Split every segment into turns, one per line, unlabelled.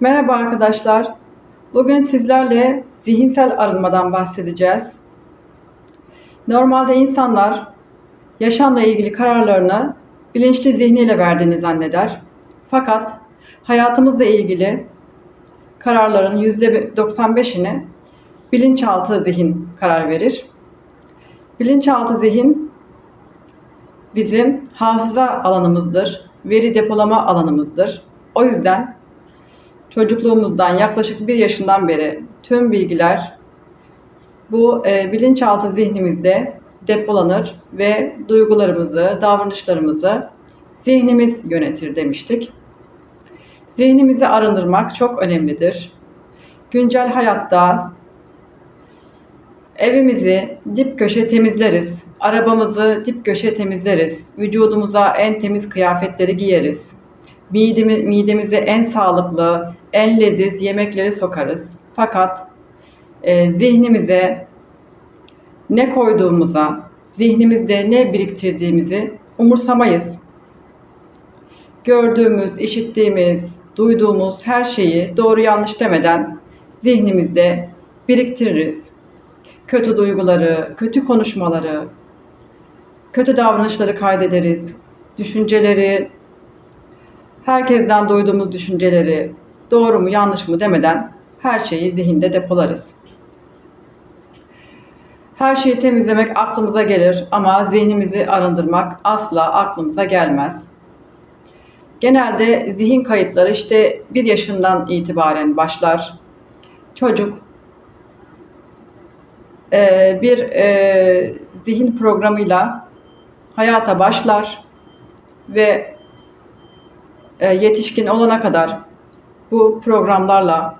Merhaba arkadaşlar. Bugün sizlerle zihinsel arınmadan bahsedeceğiz. Normalde insanlar yaşamla ilgili kararlarını bilinçli zihniyle verdiğini zanneder. Fakat hayatımızla ilgili kararların %95'ini bilinçaltı zihin karar verir. Bilinçaltı zihin bizim hafıza alanımızdır, veri depolama alanımızdır. O yüzden çocukluğumuzdan yaklaşık bir yaşından beri tüm bilgiler bu e, bilinçaltı zihnimizde depolanır ve duygularımızı, davranışlarımızı zihnimiz yönetir demiştik. Zihnimizi arındırmak çok önemlidir. Güncel hayatta evimizi dip köşe temizleriz, arabamızı dip köşe temizleriz, vücudumuza en temiz kıyafetleri giyeriz, midemi, en sağlıklı, en leziz yemekleri sokarız. Fakat e, zihnimize ne koyduğumuza, zihnimizde ne biriktirdiğimizi umursamayız. Gördüğümüz, işittiğimiz, duyduğumuz her şeyi doğru yanlış demeden zihnimizde biriktiririz. Kötü duyguları, kötü konuşmaları, kötü davranışları kaydederiz. Düşünceleri, herkesten duyduğumuz düşünceleri doğru mu yanlış mı demeden her şeyi zihinde depolarız. Her şeyi temizlemek aklımıza gelir ama zihnimizi arındırmak asla aklımıza gelmez. Genelde zihin kayıtları işte bir yaşından itibaren başlar. Çocuk e, bir e, zihin programıyla hayata başlar ve e, yetişkin olana kadar bu programlarla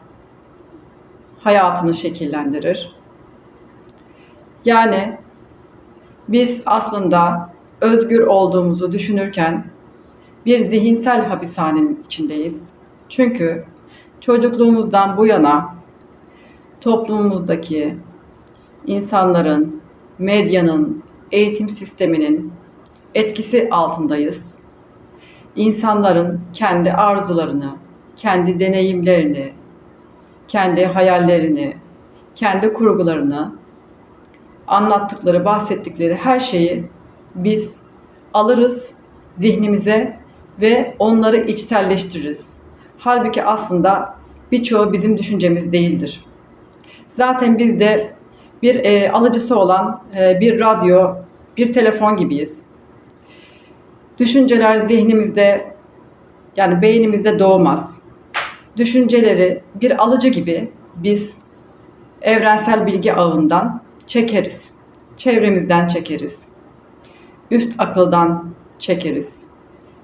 hayatını şekillendirir. Yani biz aslında özgür olduğumuzu düşünürken bir zihinsel hapishanenin içindeyiz. Çünkü çocukluğumuzdan bu yana toplumumuzdaki insanların, medyanın, eğitim sisteminin etkisi altındayız. İnsanların kendi arzularını, kendi deneyimlerini, kendi hayallerini, kendi kurgularını, anlattıkları, bahsettikleri her şeyi biz alırız zihnimize ve onları içselleştiririz. Halbuki aslında birçoğu bizim düşüncemiz değildir. Zaten biz de bir e, alıcısı olan e, bir radyo, bir telefon gibiyiz. Düşünceler zihnimizde yani beynimizde doğmaz. Düşünceleri bir alıcı gibi biz evrensel bilgi ağından çekeriz. Çevremizden çekeriz. Üst akıldan çekeriz.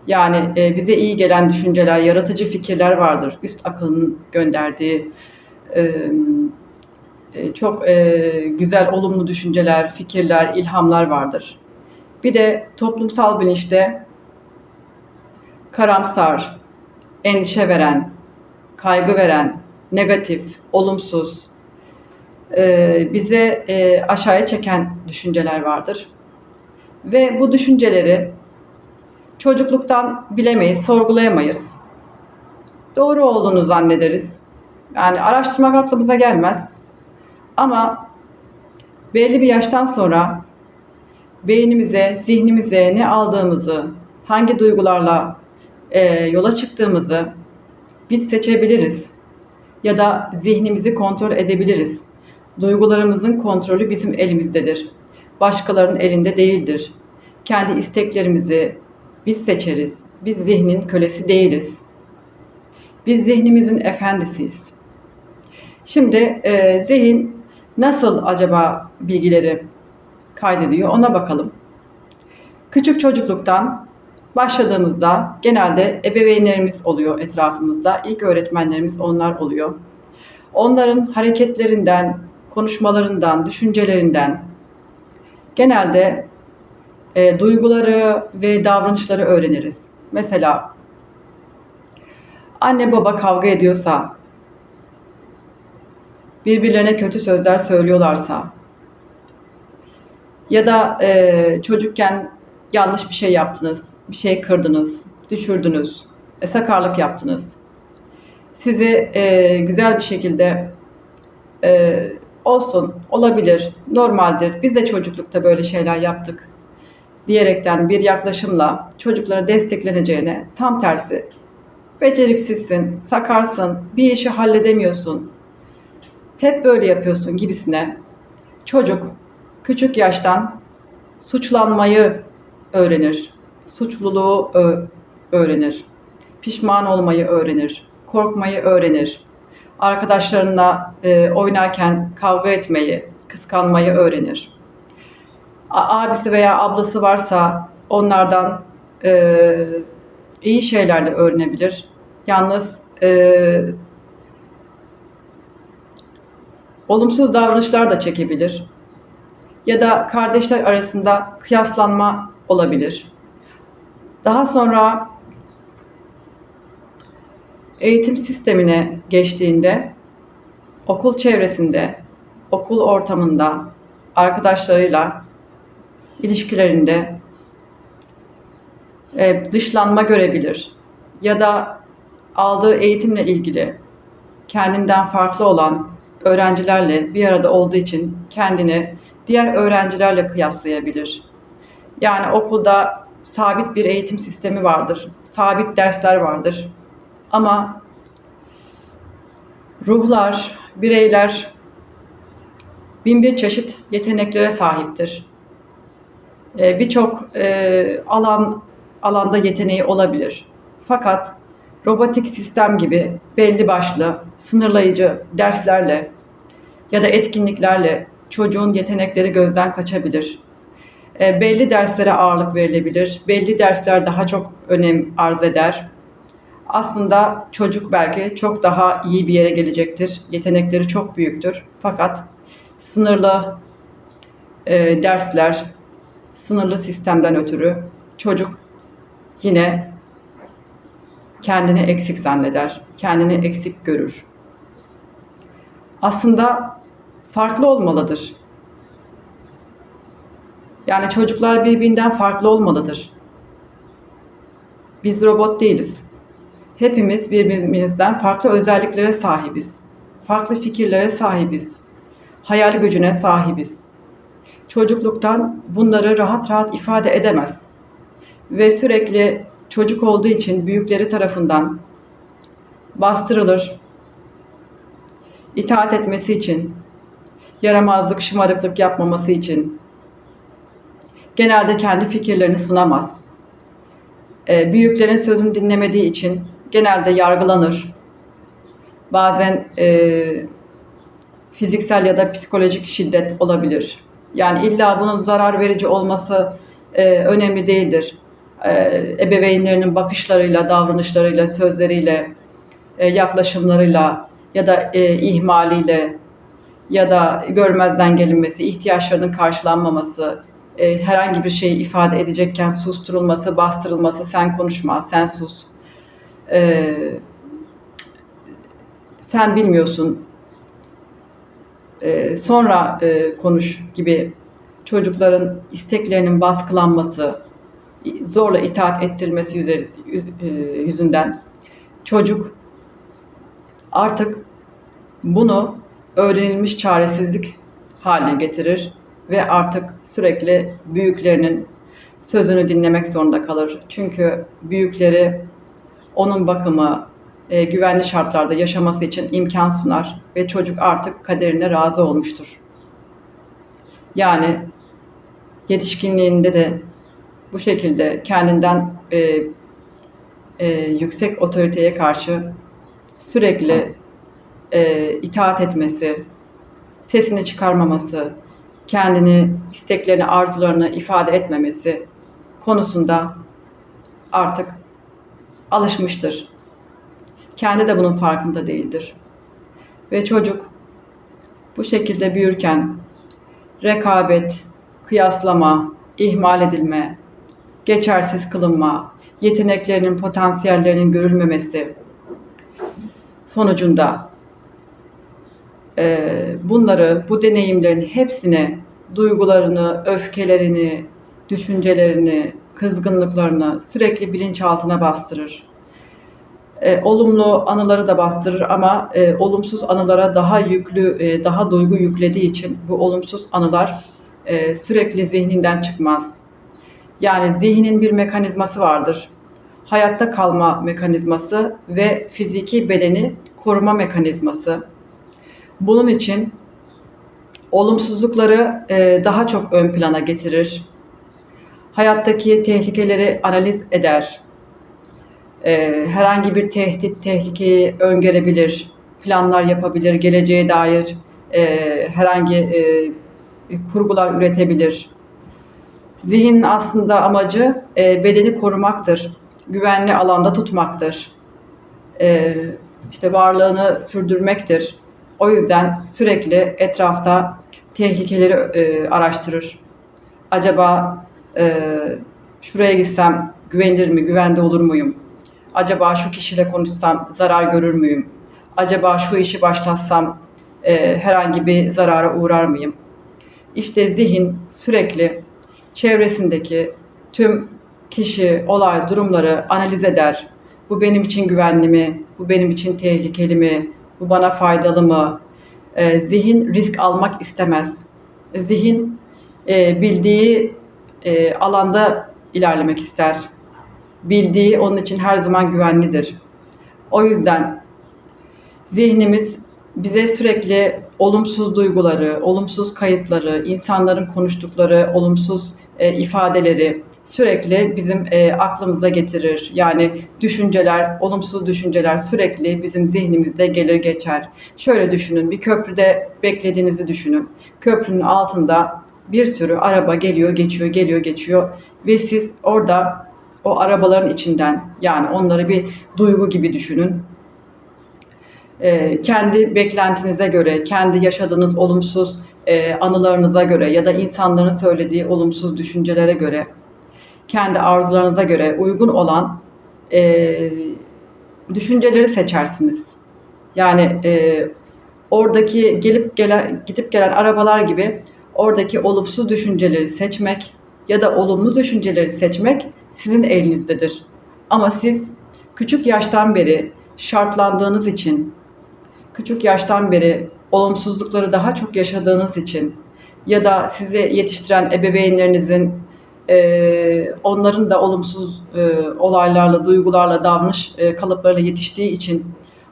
Yani e, bize iyi gelen düşünceler, yaratıcı fikirler vardır. Üst akılın gönderdiği e, çok e, güzel, olumlu düşünceler, fikirler, ilhamlar vardır. Bir de toplumsal bilinçte karamsar, endişe veren, kaygı veren, negatif, olumsuz, e, bize e, aşağıya çeken düşünceler vardır. Ve bu düşünceleri çocukluktan bilemeyiz, sorgulayamayız. Doğru olduğunu zannederiz. Yani araştırmak aklımıza gelmez. Ama belli bir yaştan sonra beynimize, zihnimize ne aldığımızı, hangi duygularla e, yola çıktığımızı biz seçebiliriz. Ya da zihnimizi kontrol edebiliriz. Duygularımızın kontrolü bizim elimizdedir. Başkalarının elinde değildir. Kendi isteklerimizi biz seçeriz. Biz zihnin kölesi değiliz. Biz zihnimizin efendisiyiz. Şimdi e, zihin nasıl acaba bilgileri kaydediyor ona bakalım. Küçük çocukluktan başladığımızda genelde ebeveynlerimiz oluyor etrafımızda. İlk öğretmenlerimiz onlar oluyor. Onların hareketlerinden, konuşmalarından, düşüncelerinden genelde e, duyguları ve davranışları öğreniriz. Mesela anne baba kavga ediyorsa, birbirlerine kötü sözler söylüyorlarsa ya da e, çocukken yanlış bir şey yaptınız, bir şey kırdınız, düşürdünüz, e, sakarlık yaptınız. sizi e, güzel bir şekilde e, olsun, olabilir, normaldir. Biz de çocuklukta böyle şeyler yaptık diyerekten bir yaklaşımla çocuklara destekleneceğine tam tersi beceriksizsin, sakarsın, bir işi halledemiyorsun, hep böyle yapıyorsun gibisine çocuk küçük yaştan suçlanmayı öğrenir, suçluluğu öğrenir, pişman olmayı öğrenir, korkmayı öğrenir, arkadaşlarınla e, oynarken kavga etmeyi, kıskanmayı öğrenir. Abisi veya ablası varsa onlardan e, iyi şeyler de öğrenebilir. Yalnız e, olumsuz davranışlar da çekebilir. Ya da kardeşler arasında kıyaslanma olabilir. Daha sonra eğitim sistemine geçtiğinde okul çevresinde, okul ortamında, arkadaşlarıyla ilişkilerinde e, dışlanma görebilir ya da aldığı eğitimle ilgili kendinden farklı olan öğrencilerle bir arada olduğu için kendini diğer öğrencilerle kıyaslayabilir. Yani okulda sabit bir eğitim sistemi vardır, sabit dersler vardır. Ama ruhlar, bireyler bin bir çeşit yeteneklere sahiptir. Ee, Birçok e, alan alanda yeteneği olabilir. Fakat robotik sistem gibi belli başlı, sınırlayıcı derslerle ya da etkinliklerle çocuğun yetenekleri gözden kaçabilir. E, belli derslere ağırlık verilebilir. Belli dersler daha çok önem arz eder. Aslında çocuk belki çok daha iyi bir yere gelecektir. Yetenekleri çok büyüktür. Fakat sınırlı e, dersler, sınırlı sistemden ötürü çocuk yine kendini eksik zanneder, kendini eksik görür. Aslında farklı olmalıdır. Yani çocuklar birbirinden farklı olmalıdır. Biz robot değiliz. Hepimiz birbirimizden farklı özelliklere sahibiz. Farklı fikirlere sahibiz. Hayal gücüne sahibiz. Çocukluktan bunları rahat rahat ifade edemez. Ve sürekli çocuk olduğu için büyükleri tarafından bastırılır. İtaat etmesi için, yaramazlık, şımarıklık yapmaması için genelde kendi fikirlerini sunamaz. Ee, büyüklerin sözünü dinlemediği için genelde yargılanır. Bazen e, fiziksel ya da psikolojik şiddet olabilir. Yani illa bunun zarar verici olması e, önemli değildir. E, ebeveynlerinin bakışlarıyla, davranışlarıyla, sözleriyle, e, yaklaşımlarıyla ya da e, ihmaliyle ya da görmezden gelinmesi, ihtiyaçlarının karşılanmaması, e, herhangi bir şeyi ifade edecekken susturulması, bastırılması, sen konuşma, sen sus, e, sen bilmiyorsun, e, sonra e, konuş gibi çocukların isteklerinin baskılanması, zorla itaat ettirilmesi üzeri- e, yüzünden çocuk artık bunu öğrenilmiş çaresizlik haline getirir ve artık sürekli büyüklerinin sözünü dinlemek zorunda kalır. Çünkü büyükleri onun bakımı, e, güvenli şartlarda yaşaması için imkan sunar ve çocuk artık kaderine razı olmuştur. Yani yetişkinliğinde de bu şekilde kendinden e, e, yüksek otoriteye karşı sürekli e, itaat etmesi, sesini çıkarmaması, kendini, isteklerini, arzularını ifade etmemesi konusunda artık alışmıştır. Kendi de bunun farkında değildir. Ve çocuk bu şekilde büyürken rekabet, kıyaslama, ihmal edilme, geçersiz kılınma, yeteneklerinin, potansiyellerinin görülmemesi sonucunda bunları, bu deneyimlerin hepsini, duygularını, öfkelerini, düşüncelerini, kızgınlıklarını sürekli bilinçaltına bastırır. E, olumlu anıları da bastırır ama e, olumsuz anılara daha yüklü, e, daha duygu yüklediği için bu olumsuz anılar e, sürekli zihninden çıkmaz. Yani zihnin bir mekanizması vardır. Hayatta kalma mekanizması ve fiziki bedeni koruma mekanizması. Bunun için olumsuzlukları e, daha çok ön plana getirir. Hayattaki tehlikeleri analiz eder. E, herhangi bir tehdit, tehlikeyi öngörebilir, planlar yapabilir, geleceğe dair e, herhangi kurgular üretebilir. Zihin aslında amacı bedeni korumaktır, güvenli alanda tutmaktır, işte varlığını sürdürmektir. O yüzden sürekli etrafta tehlikeleri e, araştırır. Acaba e, şuraya gitsem güvenilir mi, güvende olur muyum? Acaba şu kişiyle konuşsam zarar görür müyüm? Acaba şu işi başlatsam e, herhangi bir zarara uğrar mıyım? İşte zihin sürekli çevresindeki tüm kişi, olay, durumları analiz eder. Bu benim için güvenli mi? Bu benim için tehlikeli mi? Bu bana faydalı mı? E, zihin risk almak istemez. Zihin e, bildiği e, alanda ilerlemek ister. Bildiği onun için her zaman güvenlidir. O yüzden zihnimiz bize sürekli olumsuz duyguları, olumsuz kayıtları, insanların konuştukları olumsuz e, ifadeleri sürekli bizim e, aklımıza getirir. Yani düşünceler, olumsuz düşünceler sürekli bizim zihnimizde gelir geçer. Şöyle düşünün, bir köprüde beklediğinizi düşünün. Köprünün altında bir sürü araba geliyor, geçiyor, geliyor, geçiyor ve siz orada o arabaların içinden yani onları bir duygu gibi düşünün. Ee, kendi beklentinize göre, kendi yaşadığınız olumsuz e, anılarınıza göre ya da insanların söylediği olumsuz düşüncelere göre, kendi arzularınıza göre uygun olan e, düşünceleri seçersiniz. Yani e, oradaki gelip gelen gidip gelen arabalar gibi oradaki olumsuz düşünceleri seçmek ya da olumlu düşünceleri seçmek sizin elinizdedir. Ama siz küçük yaştan beri şartlandığınız için, küçük yaştan beri olumsuzlukları daha çok yaşadığınız için ya da sizi yetiştiren ebeveynlerinizin e, onların da olumsuz e, olaylarla, duygularla, davranış e, kalıplarıyla yetiştiği için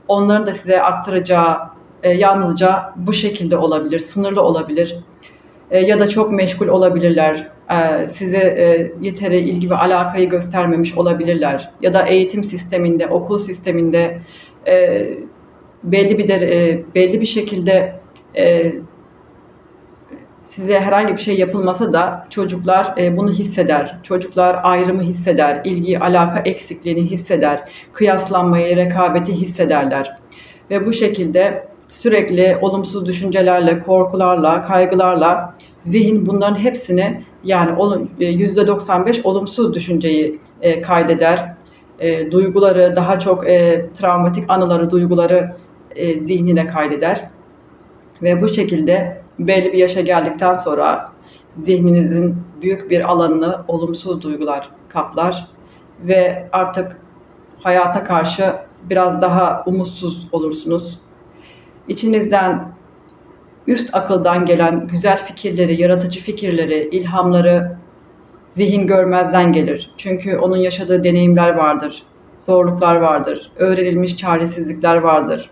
onların da size aktaracağı e, yalnızca bu şekilde olabilir, sınırlı olabilir e, ya da çok meşgul olabilirler. E, size e, yeteri ilgi ve alakayı göstermemiş olabilirler. Ya da eğitim sisteminde, okul sisteminde e, belli bir de, e, belli bir şekilde e, size herhangi bir şey yapılmasa da çocuklar e, bunu hisseder. Çocuklar ayrımı hisseder, ilgi, alaka eksikliğini hisseder, kıyaslanmayı, rekabeti hissederler. Ve bu şekilde sürekli olumsuz düşüncelerle, korkularla, kaygılarla zihin bunların hepsini yani %95 e, olumsuz düşünceyi e, kaydeder. Duyguları, daha çok travmatik anıları, duyguları zihnine kaydeder. Ve bu şekilde belli bir yaşa geldikten sonra zihninizin büyük bir alanını olumsuz duygular kaplar ve artık hayata karşı biraz daha umutsuz olursunuz. İçinizden üst akıldan gelen güzel fikirleri, yaratıcı fikirleri, ilhamları zihin görmezden gelir. Çünkü onun yaşadığı deneyimler vardır, zorluklar vardır, öğrenilmiş çaresizlikler vardır.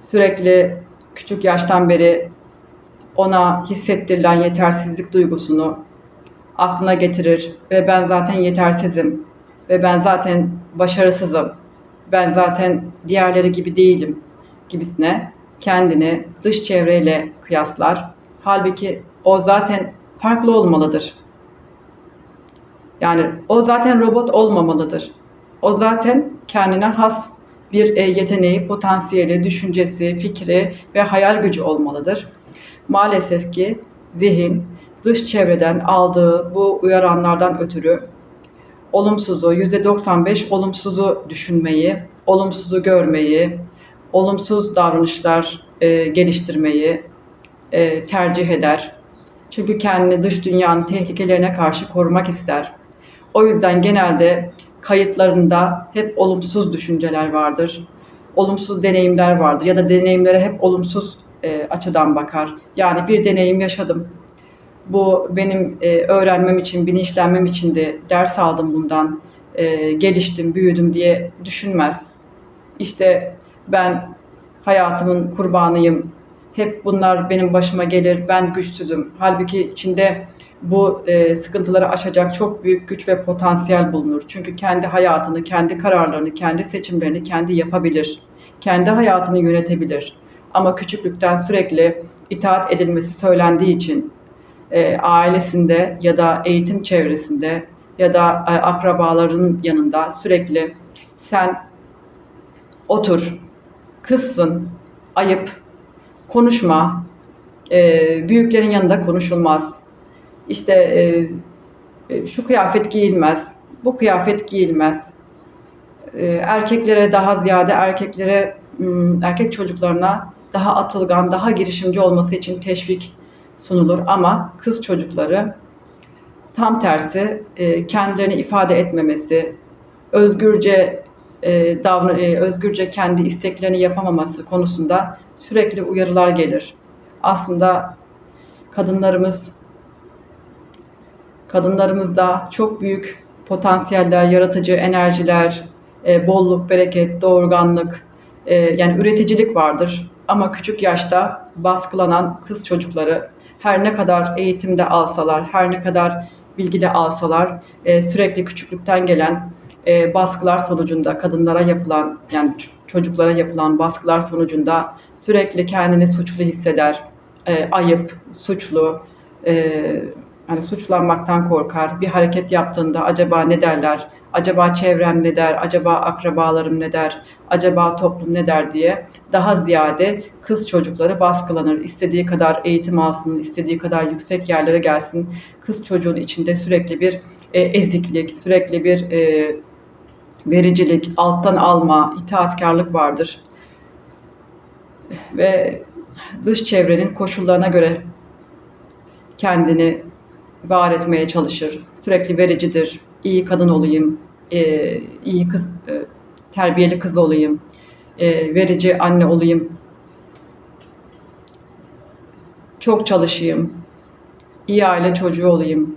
Sürekli küçük yaştan beri ona hissettirilen yetersizlik duygusunu aklına getirir ve ben zaten yetersizim ve ben zaten başarısızım. Ben zaten diğerleri gibi değilim gibisine kendini dış çevreyle kıyaslar. Halbuki o zaten farklı olmalıdır. Yani o zaten robot olmamalıdır. O zaten kendine has bir e, yeteneği, potansiyeli, düşüncesi, fikri ve hayal gücü olmalıdır. Maalesef ki zihin dış çevreden aldığı bu uyaranlardan ötürü olumsuzu, %95 olumsuzu düşünmeyi, olumsuzu görmeyi, olumsuz davranışlar e, geliştirmeyi e, tercih eder. Çünkü kendini dış dünyanın tehlikelerine karşı korumak ister. O yüzden genelde kayıtlarında hep olumsuz düşünceler vardır. Olumsuz deneyimler vardır ya da deneyimlere hep olumsuz e, açıdan bakar. Yani bir deneyim yaşadım. Bu benim e, öğrenmem için, bilinçlenmem için de ders aldım bundan, e, geliştim, büyüdüm diye düşünmez. İşte ben hayatımın kurbanıyım, hep bunlar benim başıma gelir, ben güçsüzüm. Halbuki içinde bu e, sıkıntıları aşacak çok büyük güç ve potansiyel bulunur. Çünkü kendi hayatını, kendi kararlarını, kendi seçimlerini kendi yapabilir. Kendi hayatını yönetebilir. Ama küçüklükten sürekli itaat edilmesi söylendiği için e, ailesinde ya da eğitim çevresinde ya da e, akrabaların yanında sürekli sen otur, kızsın, ayıp, konuşma, e, büyüklerin yanında konuşulmaz. İşte e, e, şu kıyafet giyilmez, bu kıyafet giyilmez. E, erkeklere daha ziyade erkeklere, erkek çocuklarına daha atılgan, daha girişimci olması için teşvik sunulur. Ama kız çocukları tam tersi e, kendilerini ifade etmemesi, özgürce e, e, özgürce kendi isteklerini yapamaması konusunda sürekli uyarılar gelir. Aslında kadınlarımız kadınlarımızda çok büyük potansiyeller, yaratıcı enerjiler, bolluk, bereket, doğurganlık, yani üreticilik vardır. Ama küçük yaşta baskılanan kız çocukları her ne kadar eğitimde alsalar, her ne kadar bilgide alsalar, e, sürekli küçüklükten gelen e, baskılar sonucunda kadınlara yapılan yani çocuklara yapılan baskılar sonucunda sürekli kendini suçlu hisseder, e, ayıp, suçlu, hani suçlanmaktan korkar. Bir hareket yaptığında acaba ne derler, acaba çevrem ne der, acaba akrabalarım ne der, acaba toplum ne der diye daha ziyade kız çocukları baskılanır. İstediği kadar eğitim alsın, istediği kadar yüksek yerlere gelsin. Kız çocuğun içinde sürekli bir e, eziklik, sürekli bir e, vericilik, alttan alma, itaatkarlık vardır. Ve dış çevrenin koşullarına göre kendini var etmeye çalışır. Sürekli vericidir. İyi kadın olayım, e, iyi kız, e, terbiyeli kız olayım, e, verici anne olayım, çok çalışayım, iyi aile çocuğu olayım,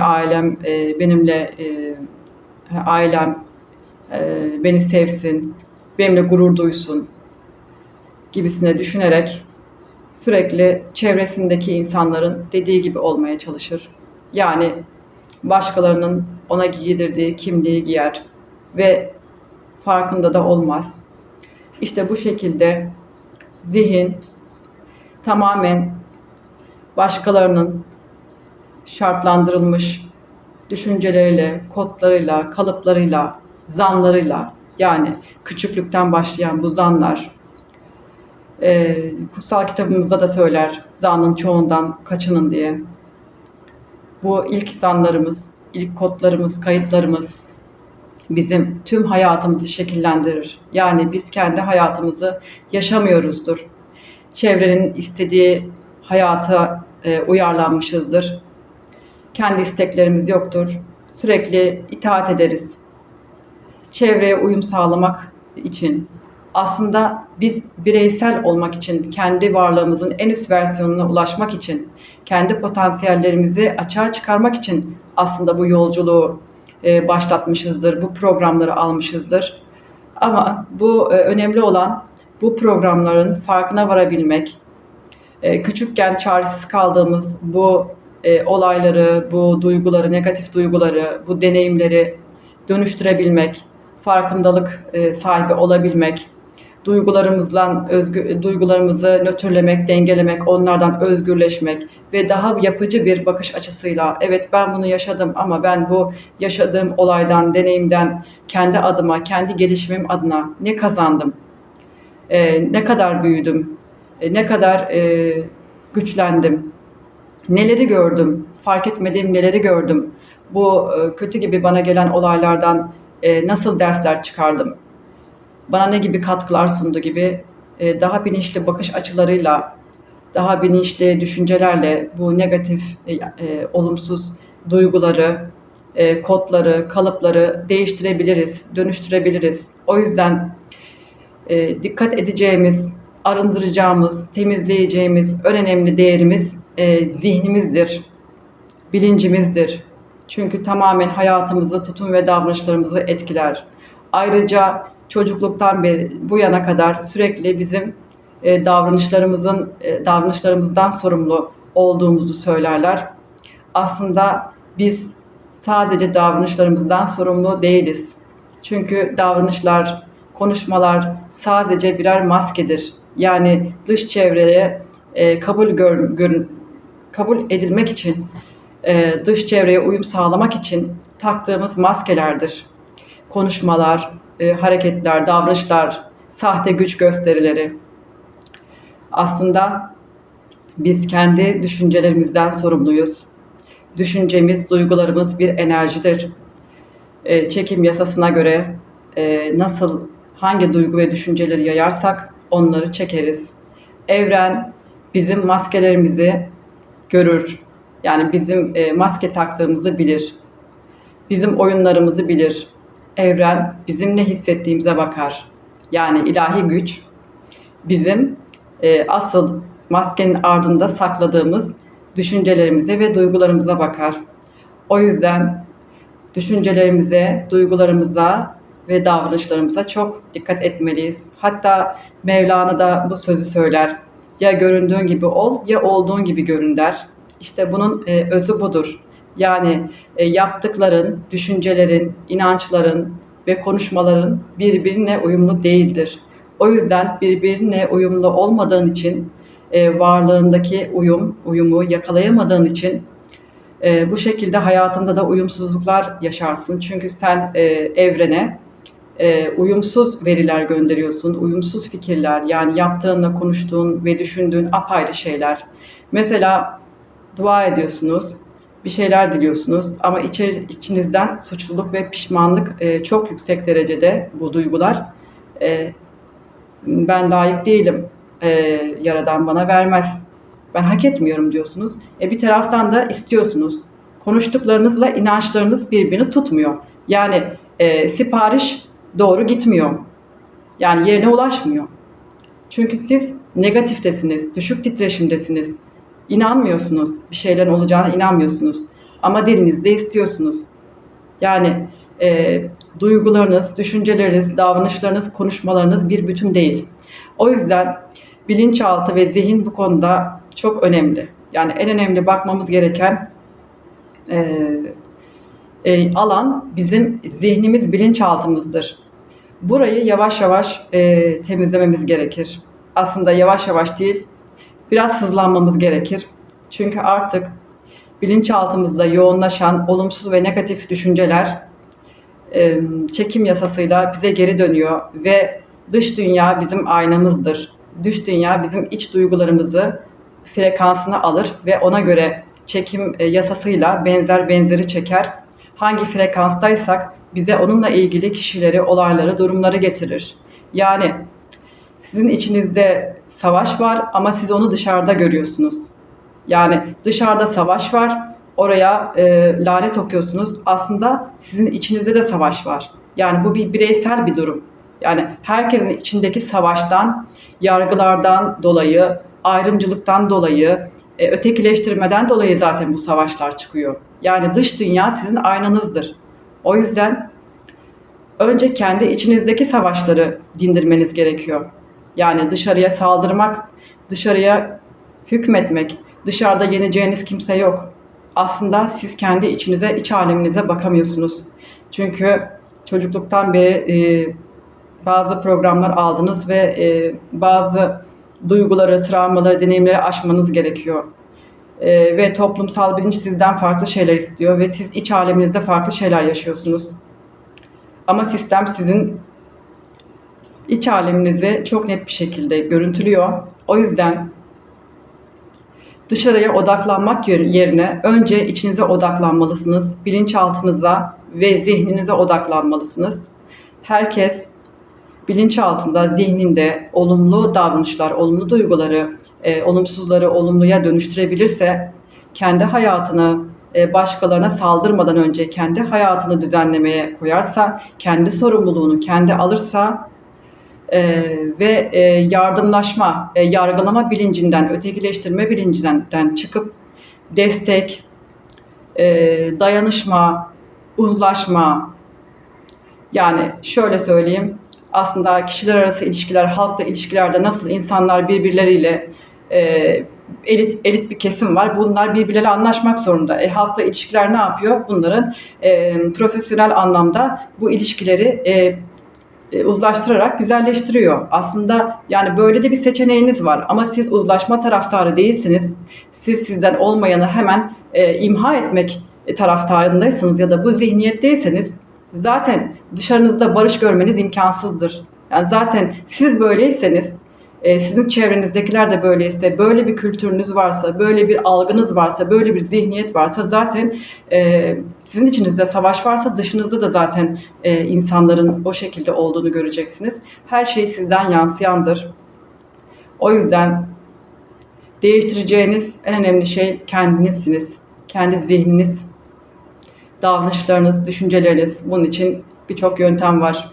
ailem benimle, ailem beni sevsin, benimle gurur duysun gibisine düşünerek sürekli çevresindeki insanların dediği gibi olmaya çalışır. Yani başkalarının ona giydirdiği kimliği giyer ve farkında da olmaz. İşte bu şekilde zihin tamamen başkalarının şartlandırılmış düşünceleriyle, kodlarıyla, kalıplarıyla, zanlarıyla yani küçüklükten başlayan bu zanlar e, kutsal kitabımızda da söyler zanın çoğundan kaçının diye. Bu ilk zanlarımız, ilk kodlarımız, kayıtlarımız bizim tüm hayatımızı şekillendirir. Yani biz kendi hayatımızı yaşamıyoruzdur. Çevrenin istediği hayata e, uyarlanmışızdır. Kendi isteklerimiz yoktur. Sürekli itaat ederiz. Çevreye uyum sağlamak için aslında biz bireysel olmak için, kendi varlığımızın en üst versiyonuna ulaşmak için, kendi potansiyellerimizi açığa çıkarmak için aslında bu yolculuğu e, başlatmışızdır, bu programları almışızdır. Ama bu e, önemli olan bu programların farkına varabilmek, e, küçükken çaresiz kaldığımız bu olayları, bu duyguları, negatif duyguları, bu deneyimleri dönüştürebilmek, farkındalık sahibi olabilmek, duygularımızla özgü, duygularımızı nötrlemek, dengelemek, onlardan özgürleşmek ve daha yapıcı bir bakış açısıyla evet ben bunu yaşadım ama ben bu yaşadığım olaydan, deneyimden kendi adıma, kendi gelişimim adına ne kazandım? Ee, ne kadar büyüdüm? Ee, ne kadar e, güçlendim? Neleri gördüm? Fark etmediğim neleri gördüm? Bu e, kötü gibi bana gelen olaylardan e, nasıl dersler çıkardım? Bana ne gibi katkılar sundu gibi e, daha bilinçli bakış açılarıyla, daha bilinçli düşüncelerle bu negatif, e, e, olumsuz duyguları e, kodları, kalıpları değiştirebiliriz, dönüştürebiliriz. O yüzden e, dikkat edeceğimiz, arındıracağımız, temizleyeceğimiz en önemli değerimiz e, zihnimizdir, bilincimizdir. Çünkü tamamen hayatımızı, tutum ve davranışlarımızı etkiler. Ayrıca çocukluktan beri bu yana kadar sürekli bizim e, davranışlarımızın e, davranışlarımızdan sorumlu olduğumuzu söylerler. Aslında biz sadece davranışlarımızdan sorumlu değiliz. Çünkü davranışlar, konuşmalar sadece birer maskedir. Yani dış çevreye e, kabul gör, görün, kabul edilmek için, e, dış çevreye uyum sağlamak için taktığımız maskelerdir. Konuşmalar, e, hareketler, davranışlar, sahte güç gösterileri. Aslında biz kendi düşüncelerimizden sorumluyuz. Düşüncemiz, duygularımız bir enerjidir. E, çekim yasasına göre e, nasıl, hangi duygu ve düşünceleri yayarsak onları çekeriz. Evren bizim maskelerimizi görür. Yani bizim e, maske taktığımızı bilir. Bizim oyunlarımızı bilir. Evren bizim ne hissettiğimize bakar. Yani ilahi güç bizim e, asıl maskenin ardında sakladığımız düşüncelerimize ve duygularımıza bakar. O yüzden düşüncelerimize, duygularımıza ve davranışlarımıza çok dikkat etmeliyiz. Hatta Mevlana da bu sözü söyler. Ya göründüğün gibi ol ya olduğun gibi görün der. İşte bunun e, özü budur. Yani e, yaptıkların, düşüncelerin, inançların ve konuşmaların birbirine uyumlu değildir. O yüzden birbirine uyumlu olmadığın için e, varlığındaki uyum, uyumu yakalayamadığın için e, bu şekilde hayatında da uyumsuzluklar yaşarsın. Çünkü sen e, evrene e, uyumsuz veriler gönderiyorsun, uyumsuz fikirler yani yaptığınla konuştuğun ve düşündüğün apayrı şeyler. Mesela dua ediyorsunuz, bir şeyler diliyorsunuz ama içi, içinizden suçluluk ve pişmanlık e, çok yüksek derecede bu duygular. E, ben layık değilim, e, Yaradan bana vermez, ben hak etmiyorum diyorsunuz. E, bir taraftan da istiyorsunuz. Konuştuklarınızla inançlarınız birbirini tutmuyor. Yani e, sipariş doğru gitmiyor. Yani yerine ulaşmıyor. Çünkü siz negatiftesiniz, düşük titreşimdesiniz. İnanmıyorsunuz, bir şeylerin olacağına inanmıyorsunuz. Ama dilinizde istiyorsunuz. Yani e, duygularınız, düşünceleriniz, davranışlarınız, konuşmalarınız bir bütün değil. O yüzden bilinçaltı ve zihin bu konuda çok önemli. Yani en önemli bakmamız gereken e, e, alan bizim zihnimiz, bilinçaltımızdır. Burayı yavaş yavaş e, temizlememiz gerekir. Aslında yavaş yavaş değil, biraz hızlanmamız gerekir. Çünkü artık bilinçaltımızda yoğunlaşan olumsuz ve negatif düşünceler çekim yasasıyla bize geri dönüyor ve dış dünya bizim aynamızdır. Dış dünya bizim iç duygularımızı frekansını alır ve ona göre çekim yasasıyla benzer benzeri çeker. Hangi frekanstaysak bize onunla ilgili kişileri, olayları, durumları getirir. Yani sizin içinizde savaş var ama siz onu dışarıda görüyorsunuz. Yani dışarıda savaş var, oraya e, lanet okuyorsunuz. Aslında sizin içinizde de savaş var. Yani bu bir bireysel bir durum. Yani herkesin içindeki savaştan, yargılardan dolayı, ayrımcılıktan dolayı, e, ötekileştirmeden dolayı zaten bu savaşlar çıkıyor. Yani dış dünya sizin aynanızdır. O yüzden önce kendi içinizdeki savaşları dindirmeniz gerekiyor. Yani dışarıya saldırmak, dışarıya hükmetmek, dışarıda yeneceğiniz kimse yok. Aslında siz kendi içinize, iç aleminize bakamıyorsunuz. Çünkü çocukluktan beri e, bazı programlar aldınız ve e, bazı duyguları, travmaları, deneyimleri aşmanız gerekiyor. E, ve toplumsal bilinç sizden farklı şeyler istiyor ve siz iç aleminizde farklı şeyler yaşıyorsunuz. Ama sistem sizin iç aleminizi çok net bir şekilde görüntülüyor. O yüzden dışarıya odaklanmak yerine önce içinize odaklanmalısınız. Bilinçaltınıza ve zihninize odaklanmalısınız. Herkes bilinçaltında, zihninde olumlu davranışlar, olumlu duyguları, e, olumsuzları olumluya dönüştürebilirse kendi hayatını e, başkalarına saldırmadan önce kendi hayatını düzenlemeye koyarsa, kendi sorumluluğunu kendi alırsa e, ve e, yardımlaşma, e, yargılama bilincinden, ötekileştirme bilincinden çıkıp destek, e, dayanışma, uzlaşma, yani şöyle söyleyeyim, aslında kişiler arası ilişkiler, halkla ilişkilerde nasıl insanlar birbirleriyle e, elit elit bir kesim var. Bunlar birbirleriyle anlaşmak zorunda. E, halkla ilişkiler ne yapıyor? Bunların e, profesyonel anlamda bu ilişkileri e, e, uzlaştırarak güzelleştiriyor. Aslında yani böyle de bir seçeneğiniz var ama siz uzlaşma taraftarı değilsiniz. Siz sizden olmayanı hemen e, imha etmek taraftarındaysınız ya da bu zihniyetteyseniz zaten dışarınızda barış görmeniz imkansızdır. Yani zaten siz böyleyseniz, e, sizin çevrenizdekiler de böyleyse, böyle bir kültürünüz varsa, böyle bir algınız varsa, böyle bir zihniyet varsa zaten e, sizin içinizde savaş varsa dışınızda da zaten e, insanların o şekilde olduğunu göreceksiniz. Her şey sizden yansıyandır. O yüzden değiştireceğiniz en önemli şey kendinizsiniz. Kendi zihniniz, davranışlarınız, düşünceleriniz. Bunun için birçok yöntem var.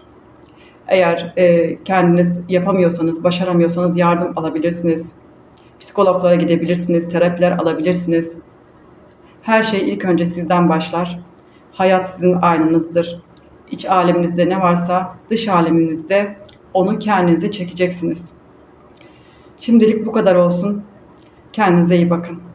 Eğer e, kendiniz yapamıyorsanız, başaramıyorsanız yardım alabilirsiniz. Psikologlara gidebilirsiniz, terapiler alabilirsiniz. Her şey ilk önce sizden başlar. Hayat sizin aynanızdır. İç aleminizde ne varsa dış aleminizde onu kendinize çekeceksiniz. Şimdilik bu kadar olsun. Kendinize iyi bakın.